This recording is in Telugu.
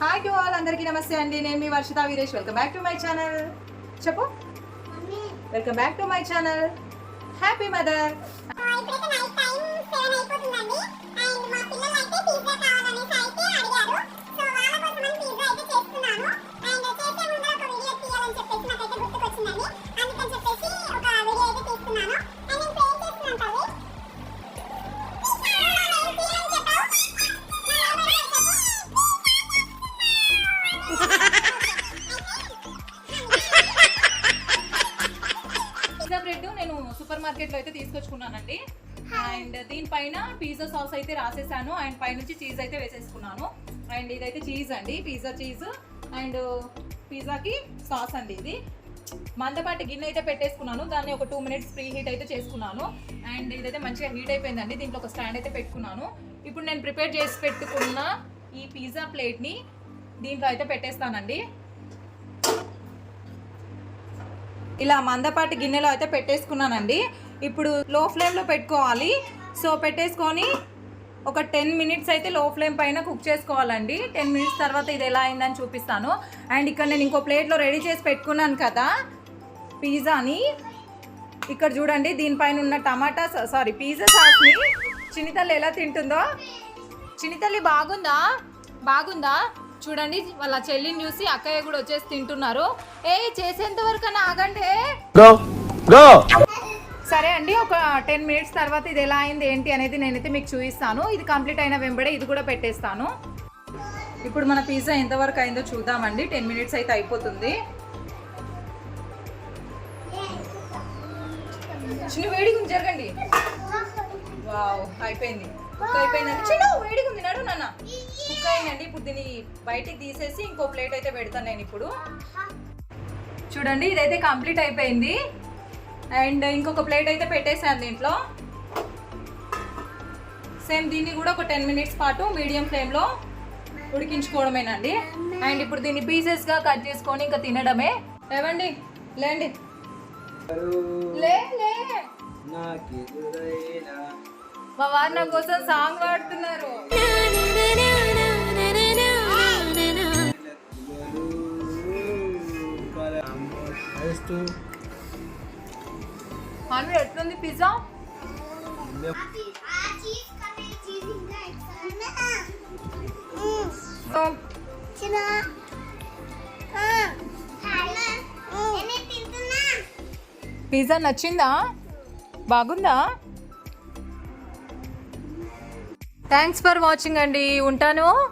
హాయ్ టు ఆల్ అందరికీ నమస్తే అండి. నేను మీ Varshitha Veeresh. Welcome back to my channel చెప్పు. Welcome back to my channel happy mother super మార్కెట్లో అయితే తీసుకొచ్చుకున్నానండి. అండ్ దీనిపైన పిజ్జా సాస్ అయితే రాసేసాను. అండ్ పైనుంచి చీజ్ అయితే వేసేసుకున్నాను. అండ్ ఇదైతే చీజ్ అండి పిజ్జా చీజ్. అండ్ పిజ్జాకి సాస్ అండి ఇది. మందపాటి గిన్నె అయితే పెట్టేసుకున్నాను. దాన్ని ఒక టూ మినిట్స్ ప్రీ హీట్ అయితే చేసుకున్నాను. అండ్ ఇదైతే మంచిగా హీట్ అయిపోయిందండి. దీంట్లో ఒక స్టాండ్ అయితే పెట్టుకున్నాను. ఇప్పుడు నేను ప్రిపేర్ చేసి పెట్టుకున్న ఈ పిజ్జా ప్లేట్ని దీంట్లో అయితే పెట్టేస్తానండి. ఇలా మందపాటి గిన్నెలో అయితే పెట్టేసుకున్నానండి. ఇప్పుడు లో ఫ్లేమ్లో పెట్టుకోవాలి. సో పెట్టేసుకొని ఒక టెన్ మినిట్స్ అయితే లో ఫ్లేమ్ పైన కుక్ చేసుకోవాలండి. టెన్ మినిట్స్ తర్వాత ఇది ఎలా అయిందని చూపిస్తాను. అండ్ ఇక్కడ నేను ఇంకో ప్లేట్లో రెడీ చేసి పెట్టుకున్నాను కదా పిజ్జాని ఇక్కడ చూడండి దీనిపైన ఉన్న టమాటా సారీ పిజ్జా సాస్ని చినితల్లి ఎలా తింటుందో. చినితల్లి బాగుందా? బాగుందా? చూడండి వాళ్ళ చెల్లిని చూసి అక్కయ్య కూడా వచ్చేసి తింటున్నారు. ఏ చేసేంత వరకు ఆగండి! సరే అండి ఒక టెన్ మినిట్స్ తర్వాత ఇది ఎలా అయింది ఏంటి అనేది నేనైతే మీకు చూపిస్తాను. ఇది కంప్లీట్ అయిన వెంబడే ఇది కూడా పెట్టేస్తాను. ఇప్పుడు మన పిజ్జా ఎంతవరకు అయిందో చూద్దామండి. టెన్ మినిట్స్ అయితే అయిపోతుంది. చిన్న వేడిగా ఉంది జరగండి. వావ్ అయిపోయింది. అయిపోయిందండి చిన్న వేడిగా ఉంది నడు బయటికి తీసేసి ఇంకో ప్లేట్ అయితే పెడతాను నేను ఇప్పుడు. చూడండి ఇదైతే కంప్లీట్ అయిపోయింది. అండ్ ఇంకొక ప్లేట్ అయితే పెట్టేశాను దీంట్లో. సేమ్ దీన్ని కూడా ఒక టెన్ మినిట్స్ పాటు మీడియం ఫ్లేమ్లో ఉడికించుకోవడమేనండి. అండ్ ఇప్పుడు దీన్ని పీసెస్గా కట్ చేసుకొని ఇంకా తినడమే. లేవండి లేండి. మా వారు నా కోసం సాంగ్ పాడుతున్నారు. అను ఎట్లుంది పిజ్జా? పిజ్జా నచ్చిందా? బాగుందా? థ్యాంక్స్ ఫర్ వాచింగ్ అండి. ఉంటాను.